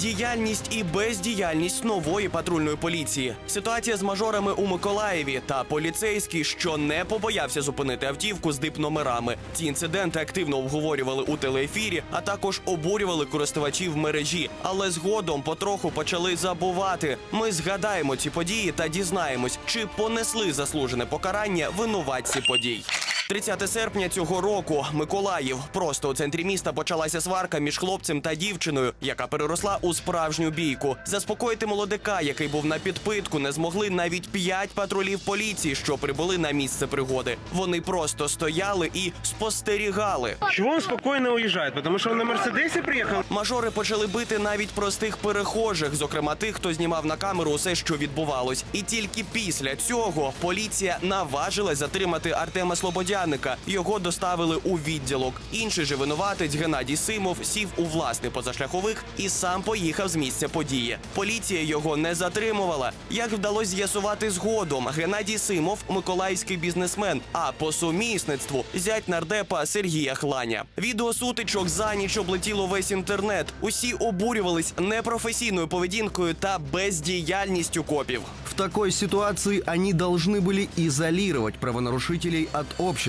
Діяльність і бездіяльність нової патрульної поліції. Ситуація з мажорами у Миколаєві та поліцейський, що не побоявся зупинити автівку з дип-номерами. Ці інциденти активно обговорювали у телеефірі, а також обурювали користувачів мережі. Але згодом потроху почали забувати. Ми згадаємо ці події та дізнаємось, чи понесли заслужене покарання винуватці подій. 30 серпня цього року Миколаїв. Просто у центрі міста почалася сварка між хлопцем та дівчиною, яка переросла у справжню бійку. Заспокоїти молодика, який був на підпитку, не змогли навіть п'ять патрулів поліції, що прибули на місце пригоди. Вони просто стояли і спостерігали. Чего он спокойно уезжает? Потому что он на Мерседесе приехал? Мажори почали бити навіть простих перехожих, зокрема тих, хто знімав на камеру усе, що відбувалось. І тільки після цього поліція наважилась затримати Артема Слободяника. Його доставили у відділок. Інший же винуватець Геннадій Симов сів у власний позашляховик і сам поїхав з місця події. Поліція його не затримувала. Як вдалося з'ясувати згодом, Геннадій Симов миколаївський бізнесмен, а по сумісництву зять нардепа Сергія Хланя. Відео сутичок за ніч облетіло весь інтернет. Усі обурювались непрофесійною поведінкою та бездіяльністю копів. В такой ситуации они должны были изолировать правонарушителей от общества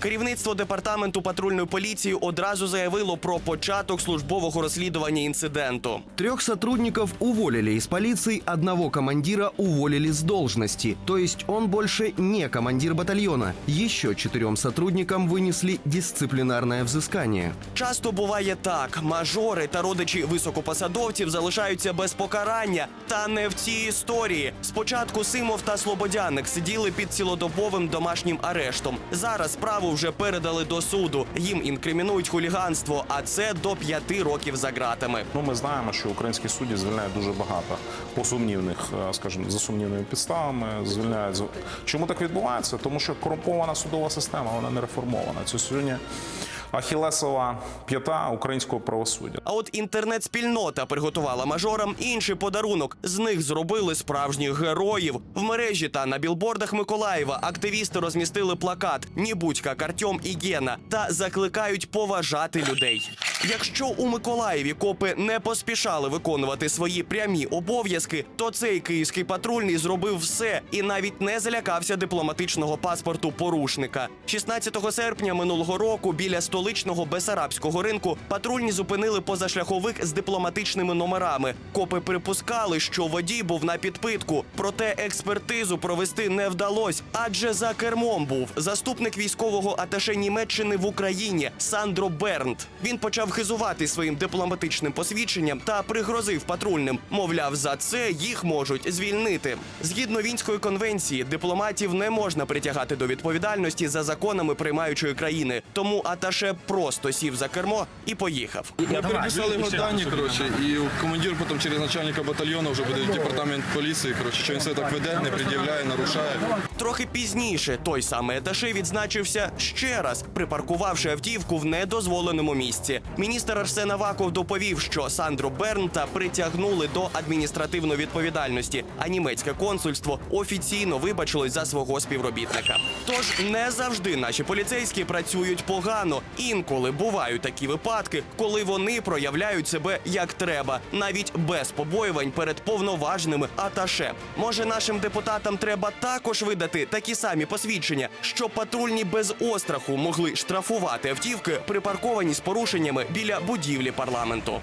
Керівництво департаменту патрульної поліції одразу заявило про початок службового розслідування інциденту. Трех сотрудников уволили из полиции, одного командира уволили с должности. То есть он больше не командир батальона. Еще четырем сотрудникам вынесли дисциплинарное взыскание. Часто буває так: мажори та родичі високопосадовців залишаються без покарання. Та не в цій історії. Спочатку Симов та Слободяник сиділи під цілодобовим домашнім арештом. Зараз справу вже передали до суду. Їм інкримінують хуліганство, а це до п'яти років за ґратами. Ну, ми знаємо, що українські судді звільняють дуже багато по сумнівних, е, скажімо, за сумнівними підставами. Звільняють чому так відбувається? Тому що корумпована судова система вона не реформована. Це сьогодні ахілесова п'ята українського правосуддя. А от інтернет-спільнота приготувала мажорам інший подарунок. З них зробили справжніх героїв. В мережі та на білбордах Миколаєва активісти розмістили плакат Нібудька Картьом і Гена» та закликають поважати людей. Якщо у Миколаєві копи не поспішали виконувати свої прямі обов'язки, то цей київський патрульний зробив все і навіть не залякався дипломатичного паспорту порушника. 16 серпня минулого року біля столичного бесарабського ринку патрульні зупинили позашляховик з дипломатичними номерами. Копи припускали, що водій був на підпитку, проте експертизу провести не вдалось, адже за кермом був заступник військового аташе Німеччини в Україні Сандро Бернт. Він почав хизувати своїм дипломатичним посвідченням та пригрозив патрульним. Мовляв, за це їх можуть звільнити. Згідно вінської конвенції, дипломатів не можна притягати до відповідальності за законами приймаючої країни. Тому аташе просто сів за кермо і поїхав. Мы переписали его дані, коротше, і командир потім через начальника батальйону вже буде в департамент поліції. Коротше, що він себе так веде, не пред'являє, нарушає. Трохи пізніше той самий аташе відзначився ще раз, припаркувавши автівку в недозволеному місці. Міністр Арсен Аваков доповів, що Сандро Бернта притягнули до адміністративної відповідальності, а німецьке консульство офіційно вибачилось за свого співробітника. Тож не завжди наші поліцейські працюють погано. Інколи бувають такі випадки, коли вони проявляють себе як треба, навіть без побоювань перед повноважними аташе. Може, нашим депутатам треба також видати такі самі посвідчення, щоб патрульні без остраху могли штрафувати автівки, припарковані з порушеннями біля будівлі парламенту.